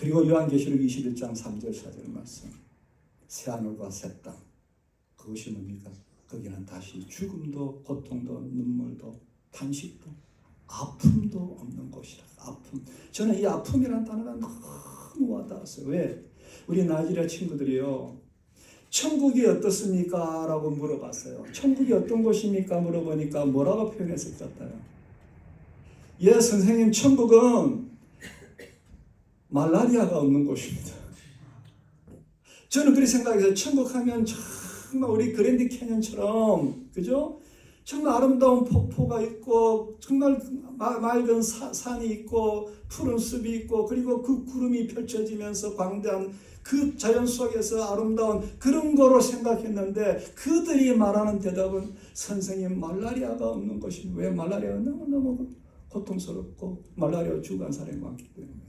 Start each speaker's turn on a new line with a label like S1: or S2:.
S1: 그리고 요한계시록 21장 3절 4절 말씀. 새 하늘과 새 땅. 그것이 뭡니까? 거기는 다시 죽음도 고통도 눈물도 탄식도 아픔도 없는 곳이라. 아픔. 저는 이 아픔이라는 단어가 너무 와닿았어요. 왜? 우리 나이지리아 친구들이요. 천국이 어떻습니까? 라고 물어봤어요. 천국이 어떤 곳입니까? 물어보니까 뭐라고 표현했을 것 같아요? 예, 선생님, 천국은 말라리아가 없는 곳입니다. 저는 그렇게 생각해서 천국 하면 정말 우리 그랜드 캐년처럼, 그죠? 정말 아름다운 폭포가 있고, 정말 마- 맑은 사- 산이 있고, 푸른 숲이 있고, 그리고 그 구름이 펼쳐지면서 광대한 그 자연 속에서 아름다운 그런 거로 생각했는데 그들이 말하는 대답은 선생님 말라리아가 없는 것이 왜 말라리아가 너무너무 고통스럽고 말라리아 죽은 사람이 많기 때문에